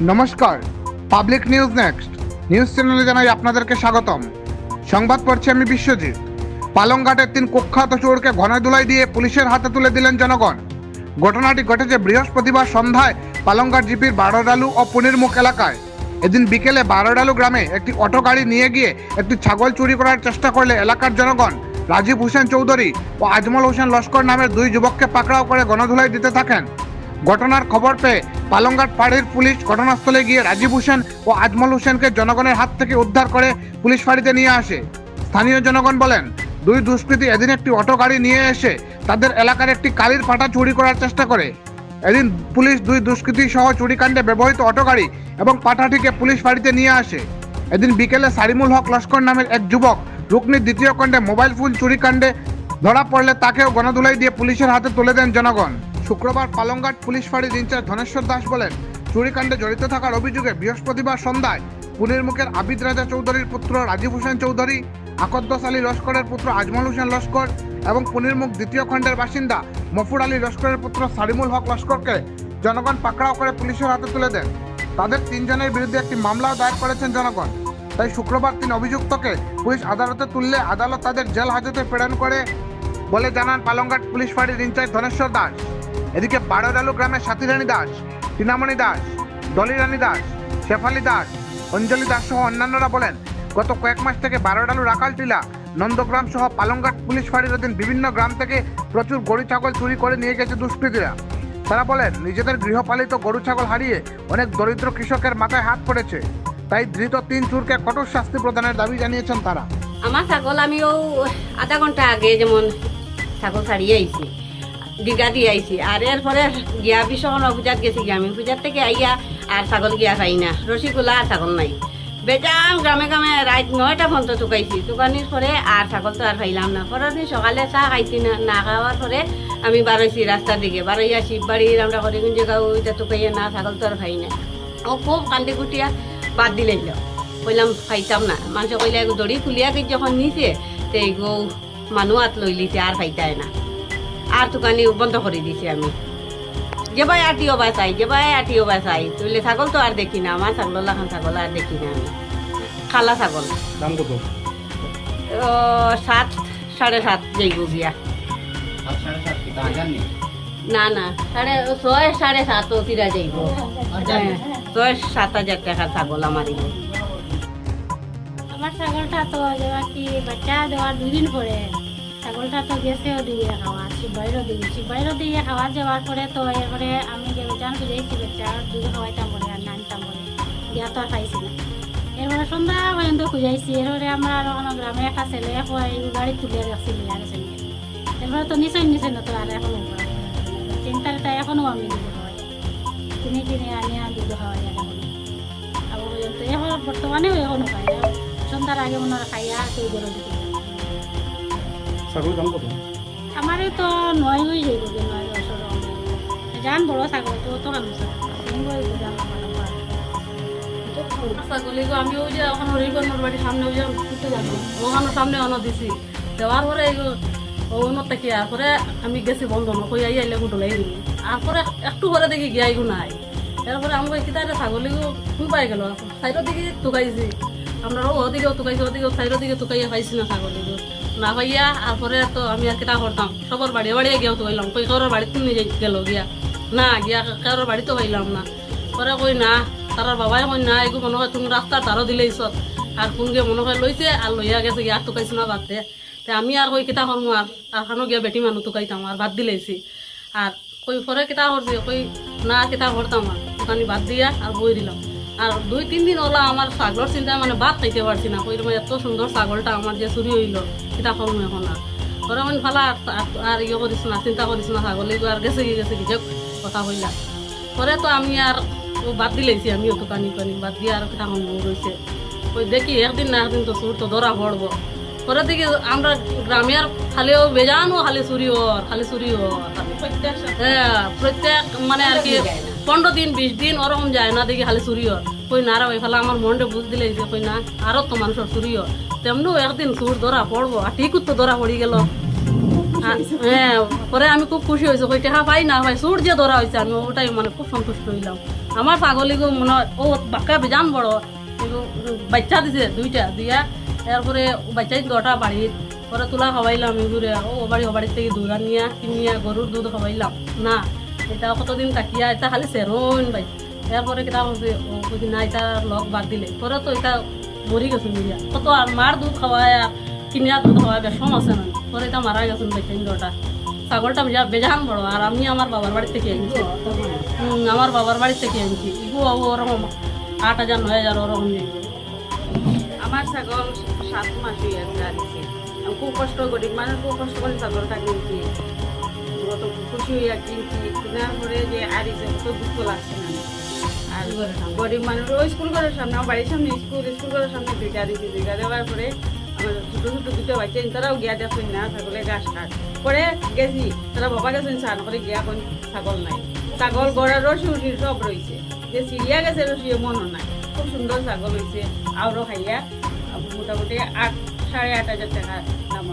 নমস্কার public news next news চ্যানেলে জানাই আপনাদেরকে স্বাগতম। সংবাদ পড়ছি আমি বিশ্বজিৎ। পালংঘাটের তিন কুখ্যাত চোরকে ঘনায় দুলাই দিয়ে পুলিশের হাতে তুলে দিলেন জনগণ। ঘটনাটি ঘটেছে বৃহস্পতিবার সন্ধ্যায় পালংঘাট জিপির বারোডালু ও পুনিরমুখ এলাকায়। এদিন বিকেলে বারোডালু গ্রামে একটি অটো গাড়ি নিয়ে গিয়ে একটি ছাগল চুরি করার চেষ্টা করলে এলাকার জনগণ রাজীব হোসেন চৌধুরী ও আজমল হোসেন লস্কর নামের দুই যুবককে পাকড়াও করে গণধুলাই দিতে থাকেন। ঘটনার খবর পেয়ে পালংঘাট ফাঁড়ির পুলিশ ঘটনাস্থলে গিয়ে রাজীব হোসেন ও আজমল হোসেনকে জনগণের হাত থেকে উদ্ধার করে পুলিশ ফাঁড়িতে নিয়ে আসে। স্থানীয় জনগণ বলেন, দুই দুষ্কৃতী এদিন একটি অটো গাড়ি নিয়ে এসে তাদের এলাকার একটি কালির পাটা চুরি করার চেষ্টা করে। এদিন পুলিশ দুই দুষ্কৃতী সহ চুরিকাণ্ডে ব্যবহৃত অটো গাড়ি এবং পাঠাটিকে পুলিশ ফাঁড়িতে নিয়ে আসে। এদিন বিকেলে সারিমুল হক লস্কর নামের এক যুবক রুকনির দ্বিতীয় খণ্ডে মোবাইল ফোন চুরিকাণ্ডে ধরা পড়লে তাকেও গণধুলাই দিয়ে পুলিশের হাতে তুলে দেন জনগণ। শুক্রবার পালংঘাট পুলিশ ফাঁড়ির ইনচার্জ ধনেশ্বর দাস বলেন, চুরিকাণ্ডে জড়িত থাকার অভিযোগে বৃহস্পতিবার সন্ধ্যায় পুনের মুখের আবিদ রাজা চৌধুরীর পুত্র রাজীব হোসেন চৌধুরী, আকদ্দস আলী লস্করের পুত্র আজমল হোসেন লস্কর এবং পুনিরমুখ দ্বিতীয় খণ্ডের বাসিন্দা মফুর আলী লস্করের পুত্র সারিমুল হক লস্করকে জনগণ পাকড়াও করে পুলিশের হাতে তুলে দেন। তাদের তিনজনের বিরুদ্ধে একটি মামলাও দায়ের করেছেন জনগণ। তাই শুক্রবার তিন অভিযুক্তকে পুলিশ আদালতে তুললে আদালত তাদের জেল হাজতে প্রেরণ করে বলে জানান পালংঘাট পুলিশ ফাঁড়ির ইনচার্জ ধনেশ্বর দাস। এদিকে বারোডালু গ্রামের সাথীরানী দাস টিনামণি দাস ডলিরানী দাস, শেফালি দাস, অঞ্জলি দাস সহ অন্যান্যরা বলেন, গত কয়েক মাস থেকে বারোডালু রাকাল টিলা, নন্দগ্রাম সহ পালংঘাট পুলিশ ফাঁড়ির অধীন বিভিন্ন গ্রাম থেকে প্রচুর গরু ছাগল চুরি করে নিয়ে গেছে দুষ্কৃতীরা। তারা বলেন, নিজেদের গৃহপালিত গরু ছাগল হারিয়ে অনেক দরিদ্র কৃষকের মাথায় হাত পড়েছে। তাই ধৃত তিন চুরকে কঠোর শাস্তি প্রদানের দাবি জানিয়েছেন তারা। আমার ছাগল আমি ও আধা ঘণ্টা আগে যেমন ছাগল ছাড়িয়ে আইছি। দিঘা দিয়ে আইছি। আর এরপরে গিয়া বিশ্বকর্মা পূজাত গেছি গিয়া। আমি পূজার থেকে আইয়া আর ছাগল গিয়া পাই না। রসিগুলা আর ছাগল নাই। বেজান গ্রামে গ্রামে রাত নয়টা পর্যন্ত চুকাইছি। চুকানির পরে আর ছাগল তো আর পাইলাম না। পরের দিন সকালে চাহ খাইছি না না খাওয়ার পরে আমি বারোইছি রাস্তার দিকে। বারোইয়া শিববাড়ির আমরা করে গুঞ্জে গাও ওইটা চুকাইয়া না ছাগল তো আর পাই না। ও খুব কান্দি কুটিয়া বাদ দিলে কইলাম খাইতাম না। মানুষ কইলে দড়ি খুলিয়া যখন নিছে। তে গো মানুহ হাত লই লিছে, আর খাইতাই না। আর দোকানি বন্ধ করে দিছি আমি। যে যেবাই আটিও বা চাই যেবাই আটিও বা চাই তুইলে ছাগল তো আর দেখি না আমার ছাগল লাখান ছাগল আর দেখি না আমি। খালা ছাগল। দাম কত? ও, সাত সাড়ে সাত যাইব গিয়া না না সাড়ে ছয় সাড়ে সাত তিরা যাইব হ্যাঁ, ছয় সাত হাজার টাকা ছাগল আমার আমার ছাগলটা তো কি বাচ্চা দেওয়ার দুদিন পরে। ছাগলটা তো গেছেও দিয়ে খাওয়া শিবাইরও দিয়ে শিবাইরও দিয়ে খাওয়া যাওয়ার পরে তো এরপরে আমি বেচান বুঝাইছি বাচ্চা দুধ খাওয়াইতাম বলে আর নানতাম বলে। দিয়া তো আর খাইছি না। এরপরে সন্ধ্যা পর্যন্ত খুঁজাইছি। এরপরে আমরা ওখানে গ্রামে একটা ছেলে গাড়ি তুলে রাখছিল আর সঙ্গে। এরপরে তো নিচে নিচে না তো আর এখনও চিন্তাটা এখনও আমি দুধ খাওয়াই কিনে কিনে আনি আর দুধ খাওয়াই এখনও। আবার পর্যন্ত এখন বর্তমানেও এখনও খাই সন্ধ্যার আগে মনে হয় খাইয়া তুই গরু দিকে ছাগল দাম কত? আমারে তো নয় হয়ে যাইব যে নয় বছর জান বড় ছাগল তো তো আমি ওই যে ওখানে হরিকর্ণর বাড়ির সামনে ওই যে ঘুরতে যাব ওখানে সামনে অন দিছি। দেওয়ার পরে এইগো অন্য থেকে আর পরে আমি গেছি বন্ধ নকই আই আইলে গুটলাই দিবি আর পরে একটু পরে দেখি গিয়া এগো নাই। এরপরে আমাকে কিতারে ছাগলিগো খুব পাই গেল। সাইডের দিকে তুকাইছি আমরা ও ওদিকেও তুকাইছি ওদিকেও সাইডের দিকে তুকাইয়া পাইছি না ছাগলিগো না পাইয়া আর পরে তো আমি আর কিতা করতাম? সবার বাড়ি বাড়িয়ে গিয়েও তো পাইলাম কই কারোর বাড়িতে নিয়ে গেল গিয়া। না, গিয়া কারোর বাড়িতে পাইলাম না। পরে কই না তার বাবাই কই না এগু মনে হয় তুমি রাস্তা তারও দিলেই সব আর কোনকে মনে হয় লইছে, আর লইয়া গেছে ইয়ার তুকাইছে না বাদ দে। তে আমি আর কই কিতা করমু, আর আর খানো গিয়া বেটি মানুষ তুকাইতাম আর বাদ দিলেছি আর কই পরে কিতা করছি, কই না কিতা করতাম, আর দোকানি বাদ দিয়া, আর বই দিলাম। আর দুই তিন দিন ওলা আমার ছাগলের চিন্তা মানে ভাত খাইতে পারছি না। কই এত সুন্দর ছাগলটা আমার যে চুরি হইল কিতা করমু এখন আর। পরে মানে ফালা আর- আর ইয়ে করিস না চিন্তা করিস না ছাগল এগুলো আর গেছে গেছে কি যে কথা কইলা পরে তো আমি আর ও বাদ দিলেছি আমিও তো কানি কানি বাদ দিয়ে আর কিতা হম রয়েছে ওই দেখি একদিন না একদিন তো সুর তো ধরা পড়ব। পরে দেখি আমরা গ্রামের খালিও বেজানো খালি চুরি ওর খালি চুরি ওর হ্যাঁ প্রত্যেক মানে আর কি পনেরো দিন, বিশ দিন ওরকম যায় না, দেখি খালি চুরি ওর কই না রে ফেলা আমার মনটা বুঝ দিলে যে কই না, আরও তো মানুষের চুরি ওর তেমনিও একদিন সুর ধরা পড়ব, আর ঠিক তো ধরা পড়ি গেল। হ্যাঁ পরে আমি খুব খুশি হয়েছি, কই টাকা পাই না ভাই, সুর যে ধরা হয়েছে, আমি ওটাই মানে খুব সন্তুষ্ট হইলাম। আমার ছাগলিগো মনে হয়, ও বাক্কা বেজান বড় বাচ্চা দিছে দুইটা, দিয়া এরপরে বাচ্চা দটা বাড়ির পরে তোলা খাওয়াইলাম এগুলো ও বাড়ি, ও বাড়ির থেকে দুধ আনিয়া, কিনিয়া গরুর দুধ খাওয়াইলাম। না এটা কতদিন তাকিয়া এটা খালি সেরোন বাই। এরপরে কিতা কইছি না এটা লগ বাদ দিলে। পরে তো এটা মরি গেছে মিলিয়া কত আর মার দুধ খাওয়ায় আর কিনিয়া দুধ খাওয়ায় বেশম আছে না পরে এটা মারা গেছেন বাচ্চা দটা ছাগলটা বেজা- বেজান বড় আর আমি আমার বাবার বাড়ি থেকে হুম, আমার বাবার বাড়ি থেকে আনছি ইগু ওরকম আট হাজার নয় হাজার ওরকম দিয়ে আমার ছাগল সাত মাস হয়ে আছে খুব কষ্ট করি মানে খুব কষ্ট করে ছাগলটা কিনছি কত খুশি হইয়া কিনছি কেনার পরে যে আরিছে কত দুঃখ লাগছে না। আর গরিব মানুষ ওই স্কুল ঘরের সামনে আমার বাড়ির সামনে স্কুল স্কুল ঘরের সামনে দুইটা দিচ্ছি দুইটা দেওয়ার পরে আমার ছোটো ছোটো দুটো বাচ্চা তারাও গিয়া দেখুন না ছাগলে গাছ কাট পরে গেছি তারা বাবা গেছেন স্নান করে গিয়া কোন ছাগল নাই। ছাগল গড়ার রসি উঠি সব রয়েছে। যে চিড়িয়া গেছে রসি মনও নাই। খুব সুন্দর ছাগল হয়েছে। আরও খাইয়া মোটামুটি আট সাড়ে আট হাজার টাকা দাম।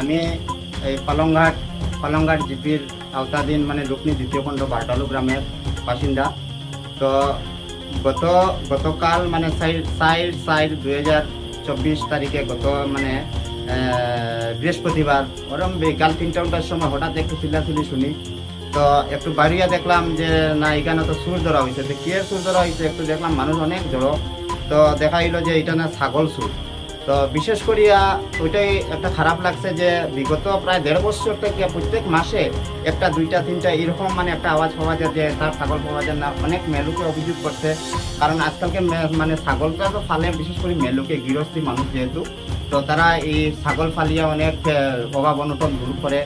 আমি এই পালংঘাট পালংঘাট জিপির আওতাধীন মানে রুকনি দ্বিতীয় খণ্ড বারডালু গ্রামের বাসিন্দা। তো গত, গতকাল মানে চার চার চার দুই হাজার চব্বিশ তারিখে গত মানে বৃহস্পতিবার ওরম বিকাল তিনটা তিনটার সময় হঠাৎ একটু চিল্লাচিল্লি শুনি। তো একটু বাড়িয়া দেখলাম যে, না, এখানে তো সুর ধরা হয়েছে তো কে সুর ধরা হয়েছে একটু দেখলাম মানুষ অনেক জড়ো। তো দেখা হইল যে, এটা না ছাগল সুর। তো বিশেষ করিয়া ওইটাই একটা খারাপ লাগছে যে বিগত প্রায় দেড় বছর থেকে প্রত্যেক মাসে একটা, দুইটা, তিনটা এরকম মানে একটা আওয়াজ পাওয়া যায় যে তার ছাগল পাওয়া যায় না। অনেক মেলুকে অভিযোগ করছে। কারণ আজকালকে মানে ছাগলটা তো ফালে, বিশেষ করে মেলুকে গৃহস্থী মানুষ যেহেতু, তো তারা এই ছাগল ফালিয়া অনেক অভাব অনটন দূর করে।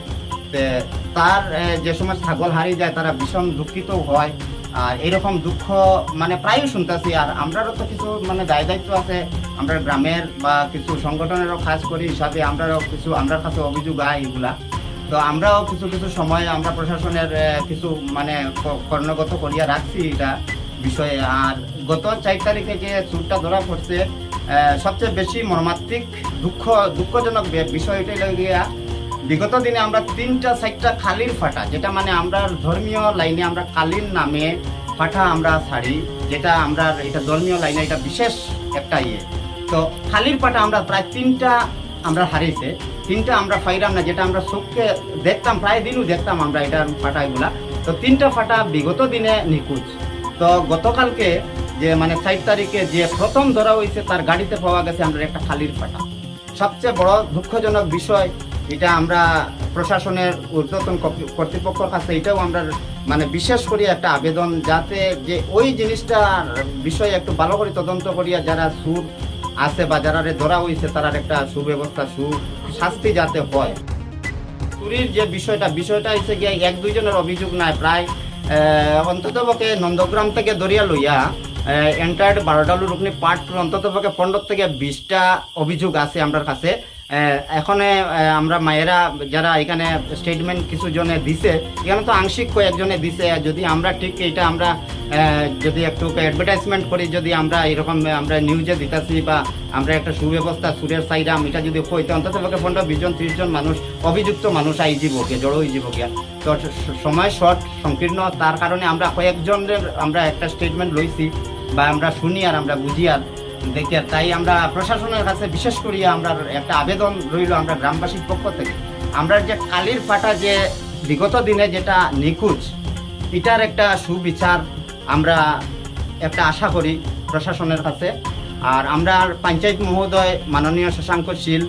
তার যে সময় ছাগল হারিয়ে যায়, তারা ভীষণ দুঃখিত হয়। আর এরকম দুঃখ মানে প্রায়ই শুনতেছি। আর আমরারও তো কিছু মানে দায় দায়িত্ব আছে। আমরা গ্রামের বা কিছু সংগঠনেরও কাজ করি, হিসাবে আমরাও কিছু আমরা কাছে অভিযোগ আয় এগুলা। তো আমরাও কিছু কিছু সময় আমরা প্রশাসনের কিছু মানে কর্ণগত করিয়া রাখছি এটা বিষয়ে। আর গত চার তারিখে যে চুরটা ধরা পড়ছে সবচেয়ে বেশি মর্মান্তিক, দুঃখ, দুঃখজনক বিষয় এটাই লাগিয়া বিগত দিনে আমরা তিনটা সাইডটা খালির ফাটা, যেটা মানে আমরা ধর্মীয় লাইনে আমরা কালীর নামে ফাটা আমরা ছাড়ি, যেটা আমরা, এটা ধর্মীয় লাইনে এটা বিশেষ একটা ইয়ে। তো খালির পাটা আমরা প্রায় তিনটা আমরা হারিয়েছে, তিনটা আমরা পাইলাম না, যেটা আমরা চোখকে দেখতাম, প্রায় দিনও দেখতাম আমরা এটার ফাটাগুলা তো তিনটা ফাটা বিগত দিনে নিখোঁজ। তো গতকালকে যে মানে ষাট তারিখে যে প্রথম ধরা হয়েছে, তার গাড়িতে পাওয়া গেছে আমরা একটা খালির ফাটা। সবচেয়ে বড় দুঃখজনক বিষয় এটা আমরা প্রশাসনের ঊর্ধ্বতন কর্তৃ- কর্তৃপক্ষের কাছে এটাও আমরা মানে বিশেষ করে একটা আবেদন যাতে যে ওই জিনিসটার বিষয়ে একটু ভালো করে তদন্ত করিয়া যারা সুর আছে বা যারা ধরা হয়েছে তার একটা সুব্যবস্থা সু শাস্তি যাতে হয়। চুরির যে বিষয়টা বিষয়টা হচ্ছে গিয়ে এক দুইজনের অভিযোগ নাই। প্রায় অন্ততপক্ষে নন্দগ্রাম থেকে দরিয়া লইয়া এন্টায়ার বারোডালু রুকনি পার্ট অন্ততপক্ষে পনেরো থেকে বিশটা অভিযোগ আছে আমার কাছে। এখানে আমরা মায়েরা যারা এখানে স্টেটমেন্ট কিছু জনে দিছে, এখানে তো আংশিক কয়েকজনে দিছে যদি আমরা ঠিক এটা আমরা যদি একটু অ্যাডভার্টাইজমেন্ট করি, যদি আমরা এরকম, আমরা নিউজে দিতেছি বা আমরা একটা সুব্যবস্থা, সুরের সাইরাম এটা যদি হই তো অন্তত পক্ষে পনেরো, বিশ জন, ত্রিশ মানুষ, অভিযুক্ত মানুষ আই জীবকে জড়ো হয়ে জীবকে তো সময় শর্ট সংকীর্ণ, তার কারণে আমরা কয়েকজনের আমরা একটা স্টেটমেন্ট লইছি, বা আমরা শুনি আর আমরা বুঝি আর দেখি, তাই আমরা প্রশাসনের কাছে বিশেষ করি আমরা একটা আবেদন রইল আমরা গ্রামবাসীর পক্ষ থেকে। আমরা যে কালির পাটা যে বিগত দিনে যেটা নিখোঁজ, এটার একটা সুবিচার আমরা একটা আশা করি প্রশাসনের কাছে। আর আমরা পঞ্চায়েত মহোদয় মাননীয় শশাঙ্ক শীল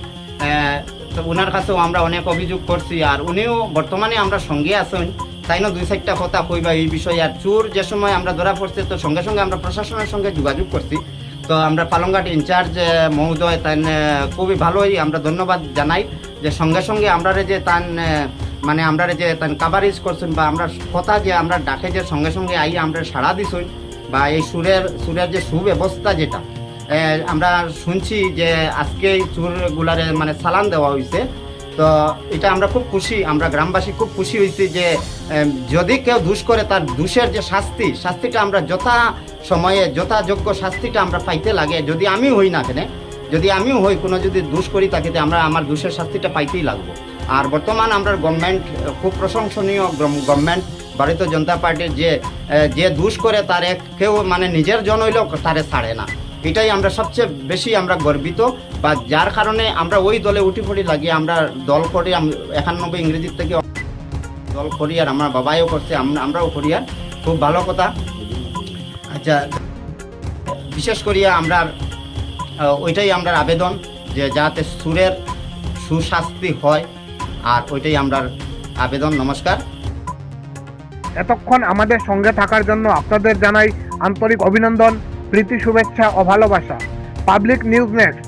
তো ওনার কাছেও আমরা অনেক অভিযোগ করছি, আর উনিও বর্তমানে আমরা সঙ্গে আছেন। তাই না, দুই চারটা কথা কইবা এই বিষয়ে। আর চোর যে সময় আমরা ধরা পড়ছে, তো সঙ্গে সঙ্গে আমরা প্রশাসনের সঙ্গে যোগাযোগ করছি। তো আমরা পালংঘাট ইনচার্জ মহোদয় তাই খুবই ভালোই আমরা ধন্যবাদ জানাই যে সঙ্গে সঙ্গে আমরা যে তান মানে আমরা যে তান কাভারেজ করছেন বা আমরা কথা যে আমরা ডাকে যে সঙ্গে সঙ্গে আই আমরা সাড়া দিছই বা এই সুরের সুরের যে সুব্যবস্থা যেটা আমরা শুনছি যে আজকে চুরগুলারে মানে সালান দেওয়া হয়েছে তো এটা আমরা খুব খুশি, আমরা গ্রামবাসী খুব খুশি হয়েছি যে যদি কেউ দুষ করে তার দুষের যে শাস্তি, শাস্তিটা আমরা যথা সময়ে, যথাযোগ্য শাস্তিটা আমরা পাইতে লাগে। যদি আমি হই না কেন, যদি আমিও হই, কোনো যদি দোষ করি তাকে আমরা আমার দোষের শাস্তিটা পাইতেই লাগবো। আর বর্তমান আমরা গভর্নমেন্ট, খুব প্রশংসনীয় গভর্নমেন্ট, ভারতীয় জনতা পার্টির যে যে দুষ করে তার এক কেউ মানে নিজের জন হইলেও তারে ছাড়ে না। এটাই আমরা সবচেয়ে বেশি আমরা গর্বিত। বা যার কারণে আমরা ওই দলে উঠি পড়ি লাগিয়ে আমরা দল করি একানব্বই ইংরেজির থেকে দল করি আর আমার বাবাইও করছে আমরা- আমরাও করি আর। খুব ভালো কথা। আচ্ছা বিশেষ করিয়া আমরা ওইটাই আমরা আবেদন যে যাতে সুরের সুশাস্তি হয় আর ওইটাই আমরা আবেদন, নমস্কার। এতক্ষণ আমাদের সঙ্গে থাকার জন্য আপনাদের জানাই আন্তরিক অভিনন্দন, প্রীতি, শুভেচ্ছা ও ভালোবাসা। Public news next.